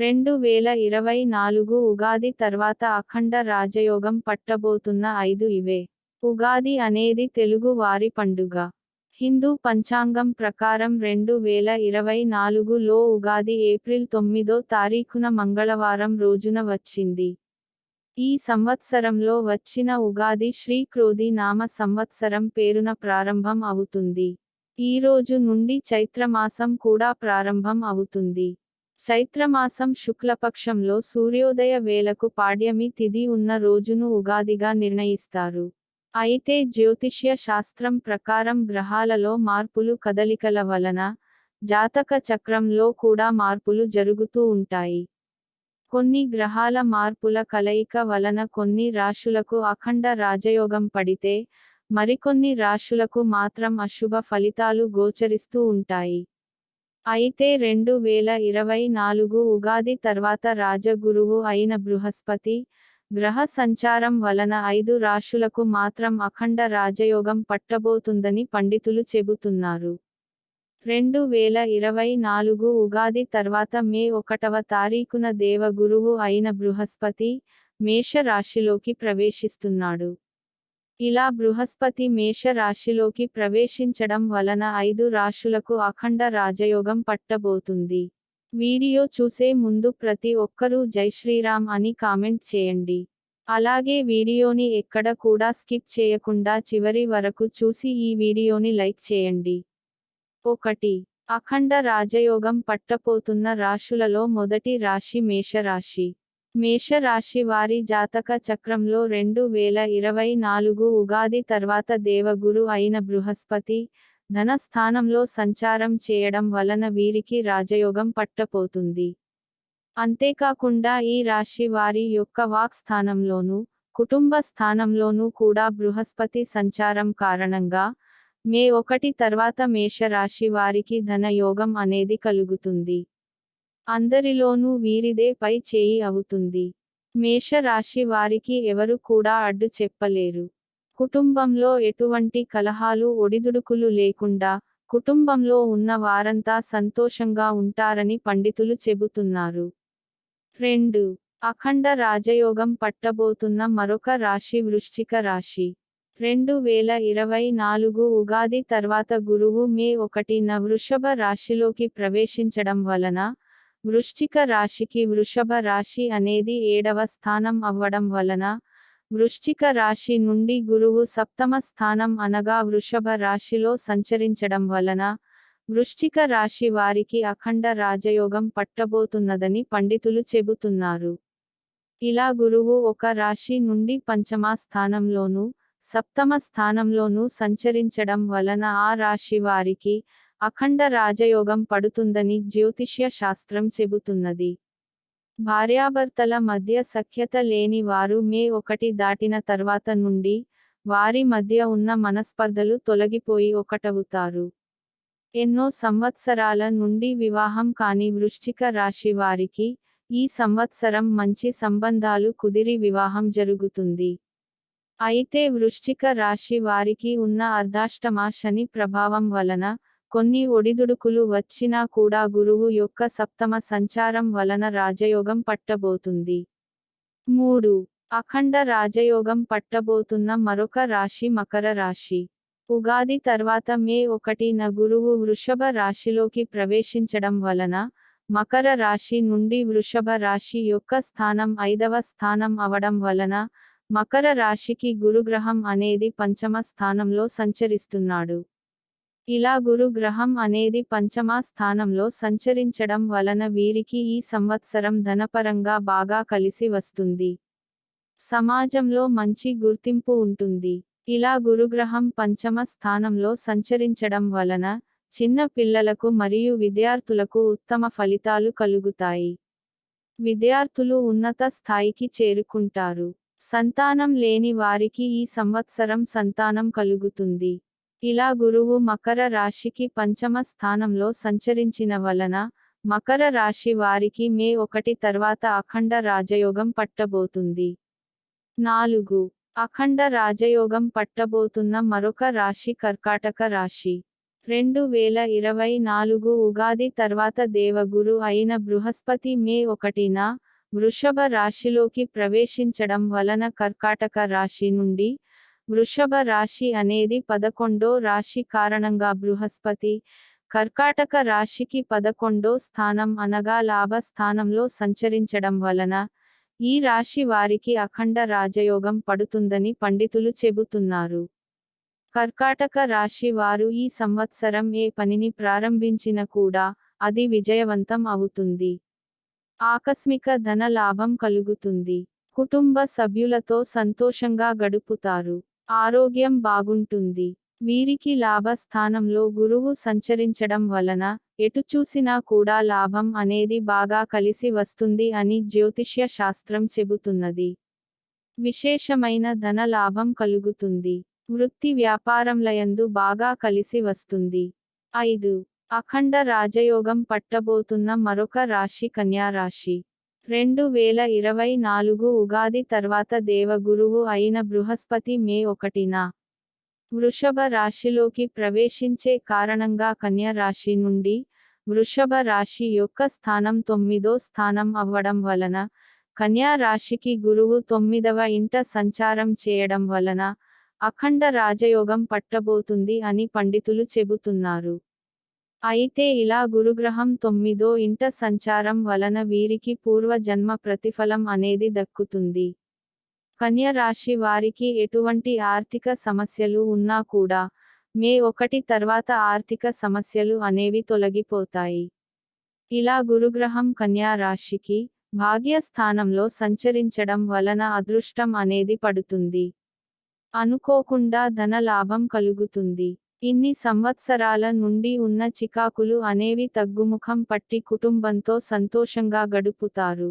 రెండు వేల ఇరవై నాలుగు ఉగాది తర్వాత అఖండ రాజయోగం పట్టబోతున్న ఐదు ఇవే. ఉగాది అనేది తెలుగు వారి పండుగ. హిందూ పంచాంగం ప్రకారం రెండు వేల ఇరవై నాలుగులో ఉగాది ఏప్రిల్ తొమ్మిదో తారీఖున మంగళవారం రోజున వచ్చింది. ఈ సంవత్సరంలో వచ్చిన ఉగాది శ్రీ క్రోధి నామ సంవత్సరం పేరున ప్రారంభం అవుతుంది. ఈ రోజు నుండి చైత్రమాసం కూడా ప్రారంభం అవుతుంది. చైత్రమాసం శుక్లపక్షంలో సూర్యోదయ వేలకు పాడ్యమి తిథి ఉన్న రోజును ఉగాదిగా నిర్ణయిస్తారు. అయితే జ్యోతిష్య శాస్త్రం ప్రకారం గ్రహాలలో మార్పులు కదలికల వలన జాతక చక్రంలో కూడా మార్పులు జరుగుతూ ఉంటాయి. కొన్ని గ్రహాల మార్పుల కలయిక వలన కొన్ని రాశులకు అఖండ రాజయోగం పడితే మరికొన్ని రాశులకు మాత్రం అశుభ ఫలితాలు గోచరిస్తూ ఉంటాయి. అయితే రెండు వేల ఇరవై నాలుగు ఉగాది తర్వాత రాజగురువు అయిన బృహస్పతి గ్రహ సంచారం వలన ఐదు రాశులకు మాత్రం అఖండ రాజయోగం పట్టబోతుందని పండితులు చెబుతున్నారు. రెండు వేల ఇరవై నాలుగు ఉగాది తర్వాత మే ఒకటవ తారీఖున దేవగురువు అయిన బృహస్పతి మేష రాశిలోకి ప్రవేశిస్తున్నాడు. ఇలా బృహస్పతి మేష రాశిలోకి ప్రవేశించడం వలన ఐదు రాశులకు అఖండ రాజయోగం పట్టబోతుంది. వీడియో చూసే ముందు ప్రతి ఒక్కరూ జై శ్రీరామ్ అని కామెంట్ చేయండి. అలాగే వీడియోని ఎక్కడ కూడా స్కిప్ చేయకుండా చివరి వరకు చూసి ఈ వీడియోని లైక్ చేయండి. ఒకటి. అఖండ రాజయోగం పట్టపోతున్న రాశులలో మొదటి రాశి మేషరాశి. మేషరాశి వారి జాతక చక్రంలో రెండు వేల ఇరవై నాలుగు ఉగాది తర్వాత దేవగురు అయిన బృహస్పతి ధన స్థానంలో సంచారం చేయడం వలన వీరికి రాజయోగం పట్టపోతుంది అంతేకాకుండా ఈ రాశి వారి యొక్క వాక్ స్థానంలోనూ కుటుంబ స్థానంలోనూ కూడా బృహస్పతి సంచారం కారణంగా మే ఒకటి తర్వాత మేషరాశి వారికి ధన యోగం అనేది కలుగుతుంది. అందరిలోనూ వీరిదే పై చేయి అవుతుంది. మేషరాశి వారికి ఎవరు కూడా అడ్డు చెప్పలేరు. కుటుంబంలో ఎటువంటి కలహాలు ఒడిదుడుకులు లేకుండా కుటుంబంలో ఉన్న వారంతా సంతోషంగా ఉంటారని పండితులు చెబుతున్నారు. రెండు. అఖండ రాజయోగం పట్టబోతున్న మరొక రాశి వృశ్చిక రాశి. రెండు వేల ఇరవై నాలుగు ఉగాది తర్వాత గురువు మే ఒకటిన వృషభ రాశిలోకి ప్రవేశించడం వలన వృశ్చిక రాశికి వృషభ రాశి అనేది ఏడవ స్థానం అవ్వడం వలన వృశ్చిక రాశి నుండి గురువు సప్తమ స్థానం అనగా వృషభ రాశిలో సంచరించడం వలన వృశ్చిక రాశి వారికి అఖండ రాజయోగం పట్టబోతున్నదని పండితులు చెబుతున్నారు. ఇలా గురువు ఒక రాశి నుండి పంచమ స్థానంలోనూ సప్తమ స్థానంలోనూ సంచరించడం వలన ఆ రాశి వారికి అఖండ రాజయోగం పడుతుందని జ్యోతిష్య శాస్త్రం చెబుతున్నది. భార్యాభర్తల మధ్య సఖ్యత లేని వారు మే ఒకటి దాటిన తర్వాత నుండి వారి మధ్య ఉన్న మనస్పర్ధలు తొలగిపోయి ఒకటవుతారు ఎన్నో సంవత్సరాల నుండి వివాహం కాని వృశ్చిక రాశి వారికి ఈ సంవత్సరం మంచి సంబంధాలు కుదిరి వివాహం జరుగుతుంది. అయితే వృశ్చిక రాశి వారికి ఉన్న అర్ధాష్టమ శని ప్రభావం వలన కొన్ని ఒడిదుడుకులు వచ్చినా కూడా గురువు యొక్క సప్తమ సంచారం వలన రాజయోగం పట్టబోతుంది. మూడు. అఖండ రాజయోగం పట్టబోతున్న మరొక రాశి మకర రాశి. ఉగాది తర్వాత మే ఒకటిన గురువు వృషభ రాశిలోకి ప్రవేశించడం వలన మకర రాశి నుండి వృషభ రాశి యొక్క స్థానం ఐదవ స్థానం అవడం వలన మకర రాశికి గురుగ్రహం అనేది పంచమ స్థానంలో సంచరిస్తున్నాడు. ఇలా గురు గ్రహం అనేది పంచమ స్థానంలో సంచరించడం వలన వీరికి ఈ సంవత్సరం ధనపరంగా బాగా కలిసి వస్తుంది. సమాజంలో మంచి గుర్తింపు ఉంటుంది. ఇలా గురుగ్రహం పంచమ స్థానంలో సంచరించడం వలన చిన్న పిల్లలకు మరియు విద్యార్థులకు ఉత్తమ ఫలితాలు కలుగుతాయి. విద్యార్థులు ఉన్నత స్థాయికి చేరుకుంటారు. సంతానం లేని వారికి ఈ సంవత్సరం సంతానం కలుగుతుంది. ఇలా గురువు మకర రాశికి పంచమ స్థానంలో సంచరించిన వలన మకర రాశి వారికి మే ఒకటి తర్వాత అఖండ రాజయోగం పట్టబోతుంది. నాలుగు. అఖండ రాజయోగం పట్టబోతున్న మరొక రాశి కర్కాటక రాశి. రెండు వేల ఇరవై నాలుగు ఉగాది తర్వాత దేవగురు అయిన బృహస్పతి మే ఒకటిన వృషభ రాశిలోకి ప్రవేశించడం వలన కర్కాటక రాశి నుండి వృషభ రాశి అనేది పదకొండో రాశి కారణంగా బృహస్పతి. కర్కాటక రాశికి పదకొండో స్థానం అనగా లాభ స్థానంలో సంచరించడం వలన ఈ రాశి వారికి అఖండ రాజయోగం పడుతుందని పండితులు చెబుతున్నారు. కర్కాటక రాశి వారు ఈ సంవత్సరం ఏ పనిని ప్రారంభించిన కూడా అది విజయవంతం అవుతుంది. ఆకస్మిక ధన లాభం కలుగుతుంది. కుటుంబ సభ్యులతో సంతోషంగా గడుపుతారు. ఆరోగ్యం బాగుంటుంది. వీరికి లాభ స్థానంలో గురువు సంచరించడం వలన ఎటు చూసినా కూడా లాభం అనేది బాగా కలిసి వస్తుంది అని జ్యోతిష్య శాస్త్రం చెబుతున్నది. విశేషమైన ధన లాభం కలుగుతుంది. వృత్తి వ్యాపారంలయందు బాగా కలిసి వస్తుంది. ఐదు. అఖండ రాజయోగం పట్టబోతున్న మరొక రాశి కన్యా రాశి. రెండు వేల ఇరవై నాలుగు ఉగాది తర్వాత దేవగురువు అయిన బృహస్పతి మే ఒకటిన వృషభ రాశిలోకి ప్రవేశించే కారణంగా కన్య రాశి నుండి వృషభ రాశి యొక్క స్థానం తొమ్మిదో స్థానం అవ్వడం వలన కన్యా రాశికి గురువు తొమ్మిదవ ఇంట సంచారం చేయడం వలన అఖండ రాజయోగం పట్టబోతుంది అని పండితులు చెబుతున్నారు. అయితే ఇలా గురుగ్రహం తొమ్మిదో ఇంట సంచారం వలన వీరికి పూర్వ జన్మ ప్రతిఫలం అనేది దక్కుతుంది. కన్య రాశి వారికి ఎటువంటి ఆర్థిక సమస్యలు ఉన్నా కూడా మే ఒకటి తర్వాత ఆర్థిక సమస్యలు అనేవి తొలగిపోతాయి. ఇలా గురుగ్రహం కన్యా రాశికి భాగ్య స్థానంలో సంచరించడం వలన అదృష్టం అనేది పడుతుంది. అనుకోకుండా ధన లాభం కలుగుతుంది. ఇన్ని సంవత్సరాల నుండి ఉన్న చికాకులు అనేవి తగ్గుముఖం పట్టి కుటుంబంతో సంతోషంగా గడుపుతారు.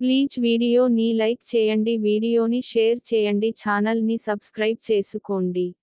ప్లీజ్ వీడియోని లైక్ చేయండి వీడియోని షేర్ చేయండి ఛానల్ని సబ్స్క్రైబ్ చేసుకోండి.